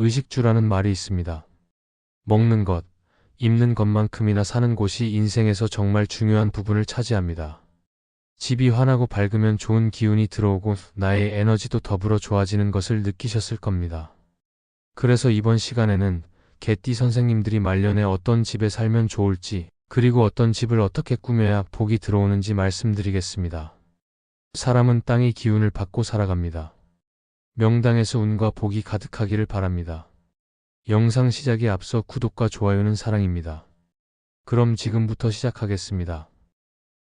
의식주라는 말이 있습니다. 먹는 것, 입는 것만큼이나 사는 곳이 인생에서 정말 중요한 부분을 차지합니다. 집이 환하고 밝으면 좋은 기운이 들어오고 나의 에너지도 더불어 좋아지는 것을 느끼셨을 겁니다. 그래서 이번 시간에는 개띠 선생님들이 말년에 어떤 집에 살면 좋을지, 그리고 어떤 집을 어떻게 꾸며야 복이 들어오는지 말씀드리겠습니다. 사람은 땅의 기운을 받고 살아갑니다. 명당에서 운과 복이 가득하기를 바랍니다. 영상 시작에 앞서 구독과 좋아요는 사랑입니다. 그럼 지금부터 시작하겠습니다.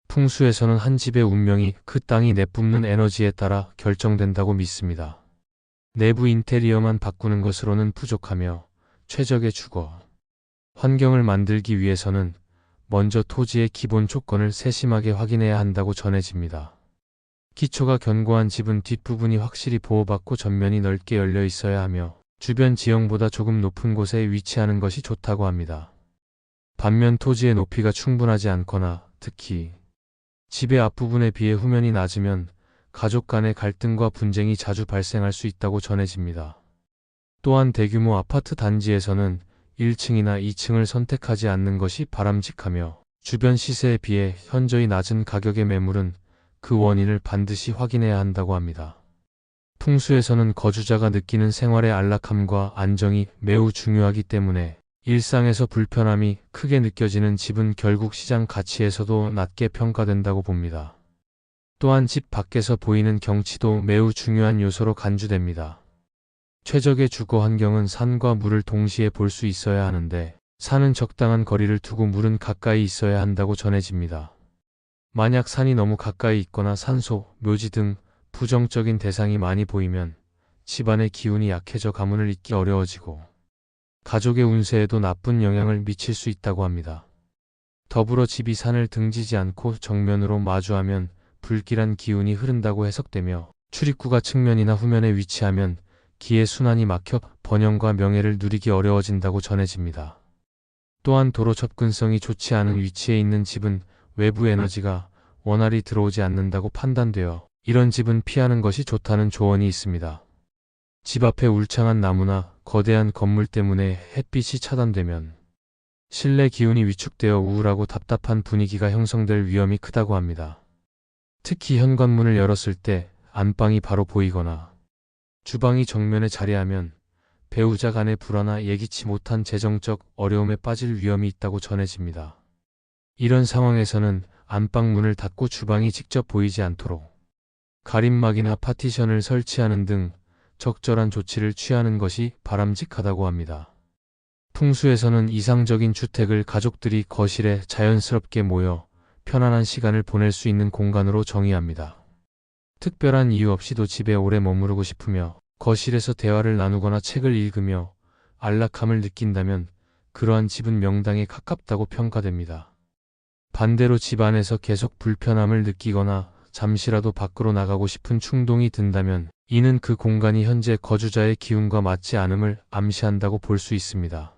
풍수에서는 한 집의 운명이 그 땅이 내뿜는 에너지에 따라 결정된다고 믿습니다. 내부 인테리어만 바꾸는 것으로는 부족하며 최적의 주거, 환경을 만들기 위해서는 먼저 토지의 기본 조건을 세심하게 확인해야 한다고 전해집니다. 기초가 견고한 집은 뒷부분이 확실히 보호받고 전면이 넓게 열려 있어야 하며 주변 지형보다 조금 높은 곳에 위치하는 것이 좋다고 합니다. 반면 토지의 높이가 충분하지 않거나 특히 집의 앞부분에 비해 후면이 낮으면 가족 간의 갈등과 분쟁이 자주 발생할 수 있다고 전해집니다. 또한 대규모 아파트 단지에서는 1층이나 2층을 선택하지 않는 것이 바람직하며 주변 시세에 비해 현저히 낮은 가격의 매물은 그 원인을 반드시 확인해야 한다고 합니다. 풍수에서는 거주자가 느끼는 생활의 안락함과 안정이 매우 중요하기 때문에 일상에서 불편함이 크게 느껴지는 집은 결국 시장 가치에서도 낮게 평가된다고 봅니다. 또한 집 밖에서 보이는 경치도 매우 중요한 요소로 간주됩니다. 최적의 주거 환경은 산과 물을 동시에 볼 수 있어야 하는데 산은 적당한 거리를 두고 물은 가까이 있어야 한다고 전해집니다. 만약 산이 너무 가까이 있거나 산소, 묘지 등 부정적인 대상이 많이 보이면 집안의 기운이 약해져 가문을 잇기 어려워지고 가족의 운세에도 나쁜 영향을 미칠 수 있다고 합니다. 더불어 집이 산을 등지지 않고 정면으로 마주하면 불길한 기운이 흐른다고 해석되며 출입구가 측면이나 후면에 위치하면 기의 순환이 막혀 번영과 명예를 누리기 어려워진다고 전해집니다. 또한 도로 접근성이 좋지 않은 위치에 있는 집은 외부 에너지가 원활히 들어오지 않는다고 판단되어 이런 집은 피하는 것이 좋다는 조언이 있습니다. 집 앞에 울창한 나무나 거대한 건물 때문에 햇빛이 차단되면 실내 기운이 위축되어 우울하고 답답한 분위기가 형성될 위험이 크다고 합니다. 특히 현관문을 열었을 때 안방이 바로 보이거나 주방이 정면에 자리하면 배우자 간의 불화나 예기치 못한 재정적 어려움에 빠질 위험이 있다고 전해집니다. 이런 상황에서는 안방 문을 닫고 주방이 직접 보이지 않도록 가림막이나 파티션을 설치하는 등 적절한 조치를 취하는 것이 바람직하다고 합니다. 풍수에서는 이상적인 주택을 가족들이 거실에 자연스럽게 모여 편안한 시간을 보낼 수 있는 공간으로 정의합니다. 특별한 이유 없이도 집에 오래 머무르고 싶으며 거실에서 대화를 나누거나 책을 읽으며 안락함을 느낀다면 그러한 집은 명당에 가깝다고 평가됩니다. 반대로 집 안에서 계속 불편함을 느끼거나 잠시라도 밖으로 나가고 싶은 충동이 든다면 이는 그 공간이 현재 거주자의 기운과 맞지 않음을 암시한다고 볼 수 있습니다.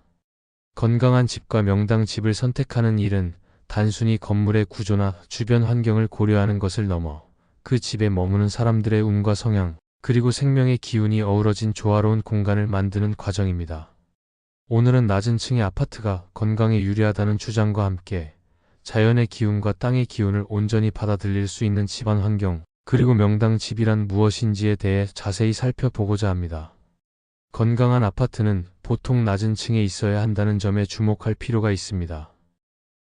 건강한 집과 명당 집을 선택하는 일은 단순히 건물의 구조나 주변 환경을 고려하는 것을 넘어 그 집에 머무는 사람들의 운과 성향, 그리고 생명의 기운이 어우러진 조화로운 공간을 만드는 과정입니다. 오늘은 낮은 층의 아파트가 건강에 유리하다는 주장과 함께 자연의 기운과 땅의 기운을 온전히 받아들일 수 있는 집안 환경, 그리고 명당 집이란 무엇인지에 대해 자세히 살펴보고자 합니다. 건강한 아파트는 보통 낮은 층에 있어야 한다는 점에 주목할 필요가 있습니다.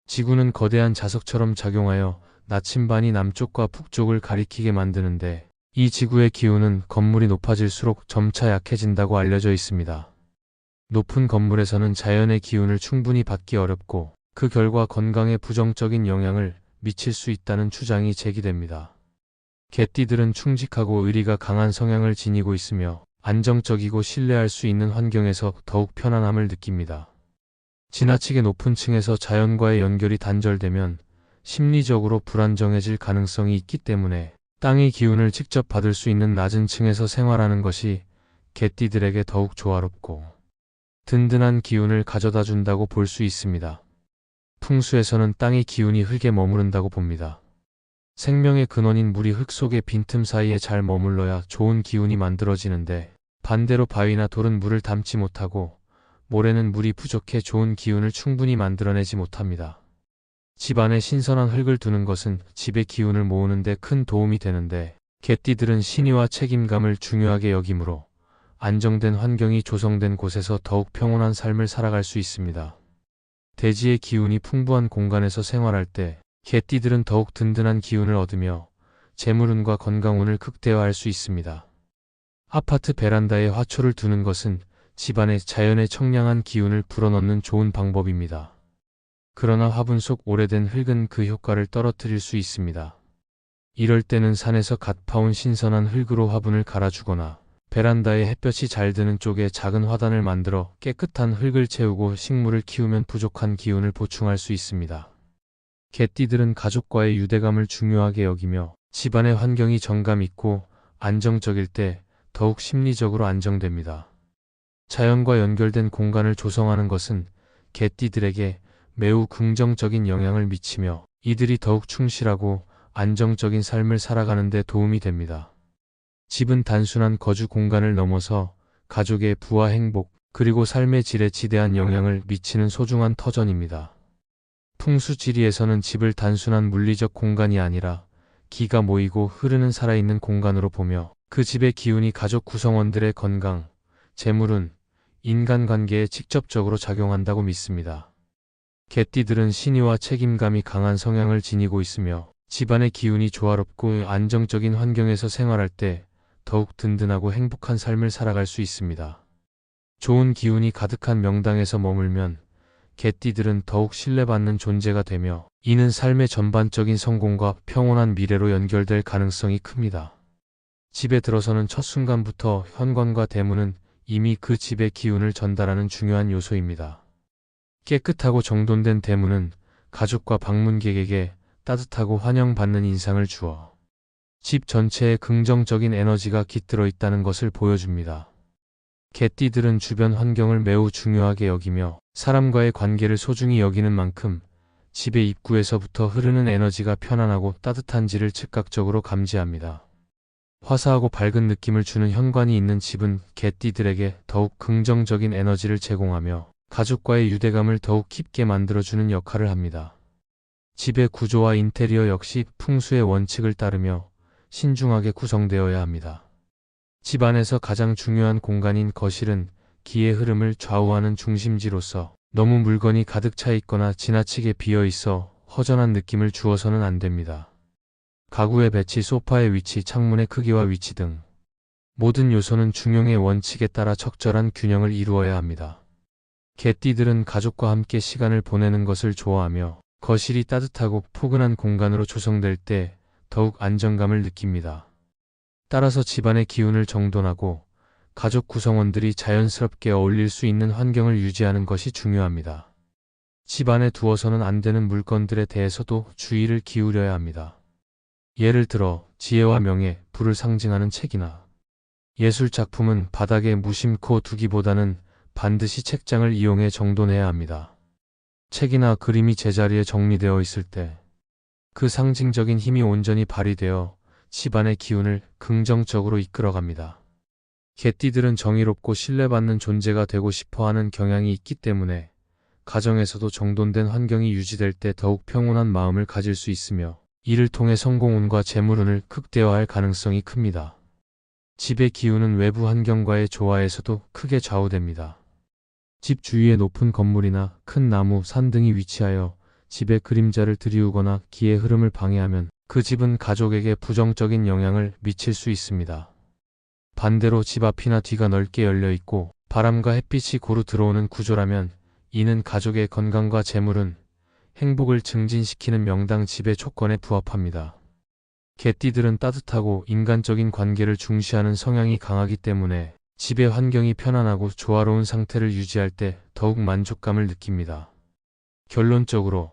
지구는 거대한 자석처럼 작용하여 나침반이 남쪽과 북쪽을 가리키게 만드는데 이 지구의 기운은 건물이 높아질수록 점차 약해진다고 알려져 있습니다. 높은 건물에서는 자연의 기운을 충분히 받기 어렵고 그 결과 건강에 부정적인 영향을 미칠 수 있다는 주장이 제기됩니다. 개띠들은 충직하고 의리가 강한 성향을 지니고 있으며 안정적이고 신뢰할 수 있는 환경에서 더욱 편안함을 느낍니다. 지나치게 높은 층에서 자연과의 연결이 단절되면 심리적으로 불안정해질 가능성이 있기 때문에 땅의 기운을 직접 받을 수 있는 낮은 층에서 생활하는 것이 개띠들에게 더욱 조화롭고 든든한 기운을 가져다 준다고 볼 수 있습니다. 풍수에서는 땅의 기운이 흙에 머무른다고 봅니다. 생명의 근원인 물이 흙 속의 빈틈 사이에 잘 머물러야 좋은 기운이 만들어지는데 반대로 바위나 돌은 물을 담지 못하고 모래는 물이 부족해 좋은 기운을 충분히 만들어내지 못합니다. 집 안에 신선한 흙을 두는 것은 집의 기운을 모으는데 큰 도움이 되는데 개띠들은 신의와 책임감을 중요하게 여기므로 안정된 환경이 조성된 곳에서 더욱 평온한 삶을 살아갈 수 있습니다. 대지의 기운이 풍부한 공간에서 생활할 때 개띠들은 더욱 든든한 기운을 얻으며 재물운과 건강운을 극대화할 수 있습니다. 아파트 베란다에 화초를 두는 것은 집안에 자연의 청량한 기운을 불어넣는 좋은 방법입니다. 그러나 화분 속 오래된 흙은 그 효과를 떨어뜨릴 수 있습니다. 이럴 때는 산에서 갓 파온 신선한 흙으로 화분을 갈아주거나 베란다에 햇볕이 잘 드는 쪽에 작은 화단을 만들어 깨끗한 흙을 채우고 식물을 키우면 부족한 기운을 보충할 수 있습니다. 개띠들은 가족과의 유대감을 중요하게 여기며 집안의 환경이 정감 있고 안정적일 때 더욱 심리적으로 안정됩니다. 자연과 연결된 공간을 조성하는 것은 개띠들에게 매우 긍정적인 영향을 미치며 이들이 더욱 충실하고 안정적인 삶을 살아가는 데 도움이 됩니다. 집은 단순한 거주 공간을 넘어서 가족의 부와 행복, 그리고 삶의 질에 지대한 영향을 미치는 소중한 터전입니다. 풍수지리에서는 집을 단순한 물리적 공간이 아니라 기가 모이고 흐르는 살아있는 공간으로 보며 그 집의 기운이 가족 구성원들의 건강, 재물운, 인간관계에 직접적으로 작용한다고 믿습니다. 개띠들은 신의와 책임감이 강한 성향을 지니고 있으며 집안의 기운이 조화롭고 안정적인 환경에서 생활할 때 더욱 든든하고 행복한 삶을 살아갈 수 있습니다. 좋은 기운이 가득한 명당에서 머물면 개띠들은 더욱 신뢰받는 존재가 되며 이는 삶의 전반적인 성공과 평온한 미래로 연결될 가능성이 큽니다. 집에 들어서는 첫 순간부터 현관과 대문은 이미 그 집의 기운을 전달하는 중요한 요소입니다. 깨끗하고 정돈된 대문은 가족과 방문객에게 따뜻하고 환영받는 인상을 주어 집 전체에 긍정적인 에너지가 깃들어 있다는 것을 보여줍니다. 개띠들은 주변 환경을 매우 중요하게 여기며 사람과의 관계를 소중히 여기는 만큼 집의 입구에서부터 흐르는 에너지가 편안하고 따뜻한지를 즉각적으로 감지합니다. 화사하고 밝은 느낌을 주는 현관이 있는 집은 개띠들에게 더욱 긍정적인 에너지를 제공하며 가족과의 유대감을 더욱 깊게 만들어주는 역할을 합니다. 집의 구조와 인테리어 역시 풍수의 원칙을 따르며 신중하게 구성되어야 합니다. 집 안에서 가장 중요한 공간인 거실은 기의 흐름을 좌우하는 중심지로서 너무 물건이 가득 차 있거나 지나치게 비어 있어 허전한 느낌을 주어서는 안 됩니다. 가구의 배치, 소파의 위치, 창문의 크기와 위치 등 모든 요소는 중용의 원칙에 따라 적절한 균형을 이루어야 합니다. 개띠들은 가족과 함께 시간을 보내는 것을 좋아하며 거실이 따뜻하고 포근한 공간으로 조성될 때 더욱 안정감을 느낍니다. 따라서 집안의 기운을 정돈하고 가족 구성원들이 자연스럽게 어울릴 수 있는 환경을 유지하는 것이 중요합니다. 집 안에 두어서는 안 되는 물건들에 대해서도 주의를 기울여야 합니다. 예를 들어 지혜와 명예, 부를 상징하는 책이나 예술 작품은 바닥에 무심코 두기보다는 반드시 책장을 이용해 정돈해야 합니다. 책이나 그림이 제자리에 정리되어 있을 때 그 상징적인 힘이 온전히 발휘되어 집안의 기운을 긍정적으로 이끌어갑니다. 개띠들은 정의롭고 신뢰받는 존재가 되고 싶어 하는 경향이 있기 때문에 가정에서도 정돈된 환경이 유지될 때 더욱 평온한 마음을 가질 수 있으며 이를 통해 성공운과 재물운을 극대화할 가능성이 큽니다. 집의 기운은 외부 환경과의 조화에서도 크게 좌우됩니다. 집 주위에 높은 건물이나 큰 나무, 산 등이 위치하여 집의 그림자를 들이우거나 기의 흐름을 방해하면 그 집은 가족에게 부정적인 영향을 미칠 수 있습니다. 반대로 집 앞이나 뒤가 넓게 열려 있고 바람과 햇빛이 고루 들어오는 구조라면 이는 가족의 건강과 재물은 행복을 증진시키는 명당 집의 조건에 부합합니다. 개띠들은 따뜻하고 인간적인 관계를 중시하는 성향이 강하기 때문에 집의 환경이 편안하고 조화로운 상태를 유지할 때 더욱 만족감을 느낍니다. 결론적으로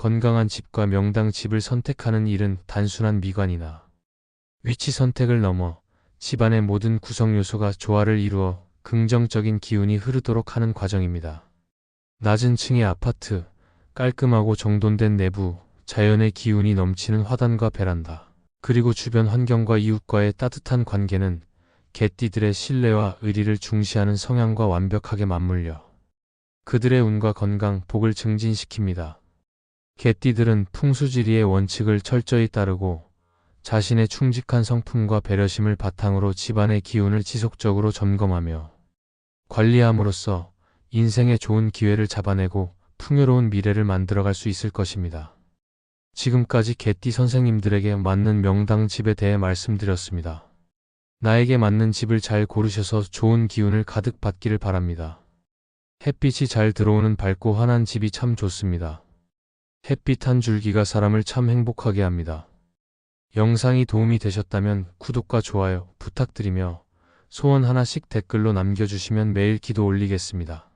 건강한 집과 명당 집을 선택하는 일은 단순한 미관이나 위치 선택을 넘어 집안의 모든 구성 요소가 조화를 이루어 긍정적인 기운이 흐르도록 하는 과정입니다. 낮은 층의 아파트, 깔끔하고 정돈된 내부, 자연의 기운이 넘치는 화단과 베란다, 그리고 주변 환경과 이웃과의 따뜻한 관계는 개띠들의 신뢰와 의리를 중시하는 성향과 완벽하게 맞물려 그들의 운과 건강, 복을 증진시킵니다. 개띠들은 풍수지리의 원칙을 철저히 따르고 자신의 충직한 성품과 배려심을 바탕으로 집안의 기운을 지속적으로 점검하며 관리함으로써 인생의 좋은 기회를 잡아내고 풍요로운 미래를 만들어갈 수 있을 것입니다. 지금까지 개띠 선생님들에게 맞는 명당 집에 대해 말씀드렸습니다. 나에게 맞는 집을 잘 고르셔서 좋은 기운을 가득 받기를 바랍니다. 햇빛이 잘 들어오는 밝고 환한 집이 참 좋습니다. 햇빛 한 줄기가 사람을 참 행복하게 합니다. 영상이 도움이 되셨다면 구독과 좋아요 부탁드리며 소원 하나씩 댓글로 남겨주시면 매일 기도 올리겠습니다.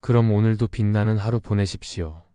그럼 오늘도 빛나는 하루 보내십시오.